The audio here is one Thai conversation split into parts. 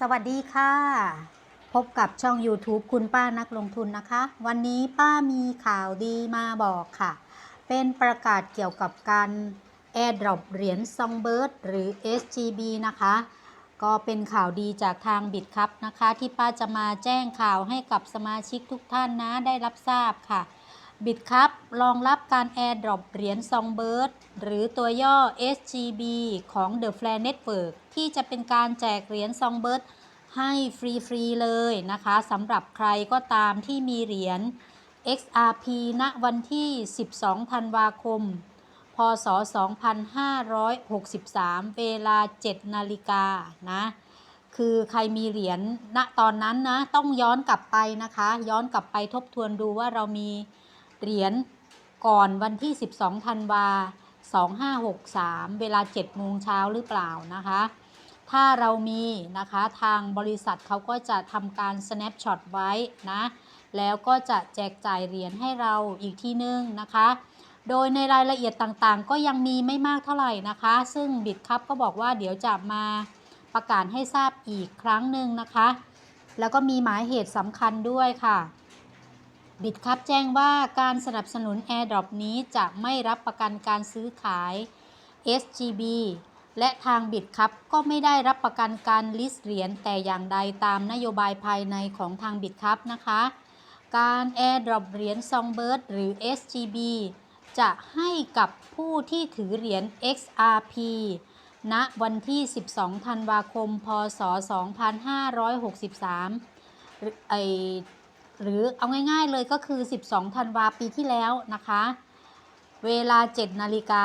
สวัสดีค่ะ พบกับช่อง YouTube คุณป้านักลงทุนนะคะ วันนี้ป้ามีข่าวดีมาบอกค่ะ เป็นประกาศเกี่ยวกับการ AirDrop เหรียญ Songbird หรือ SGB นะคะ ก็เป็นข่าวดีจากทางบิดครับนะคะ ที่ป้าจะมาแจ้งข่าวให้กับสมาชิกทุกท่านนะได้รับทราบค่ะ บิดครับรองรับการ AirDrop เหรียญ Songbird หรือตัวย่อ SGB ของ The Flare Network ที่จะเป็นการแจกเหรียญ Songbird ให้ฟรี ๆ เลยนะคะสำหรับใครก็ตามที่มีเหรียญ XRP ณวันที่ 12 ธันวาคม พศ 2563 เวลา 7 นาฬิกานะคือใครมีเหรียญณตอนนั้นนะ ต้องย้อนกลับไปนะคะ ย้อนกลับไปทบทวนดูว่าเรามี เหรียญก่อนวันที่ 12ธันวา2563 เวลา7โมงเช้าหรือเปล่านะคะ ถ้าเรามีนะคะทางบริษัทเขาก็จะทำการ snapshot ไว้นะ แล้วก็จะแจกจ่ายเหรียญให้เราอีกที่นึงนะคะ โดยในรายละเอียดต่างๆ ก็ยังมีไม่มากเท่าไหร่นะคะ ซึ่งบิดครับก็บอกว่าเดี๋ยวจะมาประกาศให้ทราบอีกครั้งหนึ่งนะคะ แล้วก็มีหมายเหตุสำคัญด้วยค่ะ บิดครับแจ้งว่าการสนับสนุน AirDrop นี้จะไม่รับประกันการซื้อขาย SGB และทางบิดครับก็ไม่ได้รับประกันการลิสเหรียญแต่อย่างใดตามนโยบายภายในของทางบิดครับนะคะ การ AirDrop เหรียญ Songbird หรือ SGB จะให้กับผู้ที่ถือเหรียญ XRP ณวันที่ 12 ธันวาคม พศ 2563ไอ หรือเอาง่ายๆเลยก็คือ 12 ธันวาปีที่แล้วนะคะ เวลา 7 นาฬิกา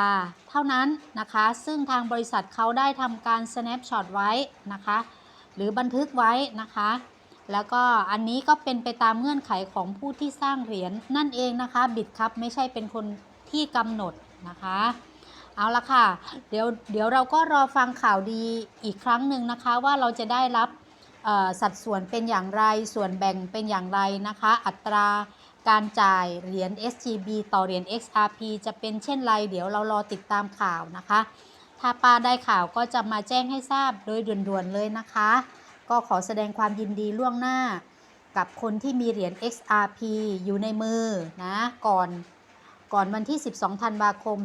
เท่านั้นนะคะ ซึ่งทางบริษัทเขาได้ทำการ snapshot ไว้นะคะ หรือบันทึกไว้นะคะ แล้วก็อันนี้ก็เป็นไปตามเงื่อนไขของผู้ที่สร้างเหรียญนั่นเองนะคะบิดครับไม่ใช่เป็นคนที่กำหนดนะคะเอาละค่ะ เดี๋ยวเดี๋ยวเราก็รอฟังข่าวดีอีกครั้งหนึ่งนะคะ ว่าเราจะได้รับ สัดส่วนเป็นอย่างไร ส่วนแบ่งเป็นอย่างไรนะคะ อัตราการจ่ายเหรียญ SGB ต่อเหรียญ XRP จะเป็นเช่นไร เดี๋ยวเรารอติดตามข่าวนะคะ ถ้าป้าได้ข่าวก็จะมาแจ้งให้ทราบโดยด่วนๆเลยนะคะ ก็ขอแสดงความยินดีล่วงหน้า กับคนที่มีเหรียญ XRP อยู่ในมือนะก่อนก่อนวันที่ 12 ธันวาคม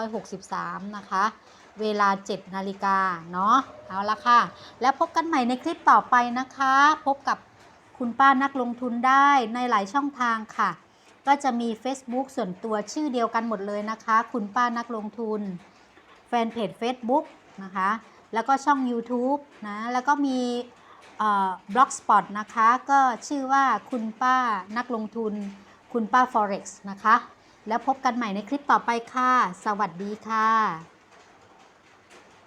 2563 นะคะ เวลา 7 นาฬิกาเนาะเอาละค่ะ แล้วพบกันใหม่ในคลิปต่อไปนะคะ พบกับคุณป้านักลงทุนได้ในหลายช่องทางค่ะ ก็จะมี Facebook ส่วนตัวชื่อเดียวกันหมดเลยนะคะ คุณป้านักลงทุน แฟนเพจ Facebook นะคะ แล้วก็ช่อง YouTube นะ แล้วก็มีบล็อกสปอตนะคะ ก็ชื่อว่าคุณป้านักลงทุน คุณป้า Forex นะคะ แล้วพบกันใหม่ในคลิปต่อไปค่ะ สวัสดีค่ะ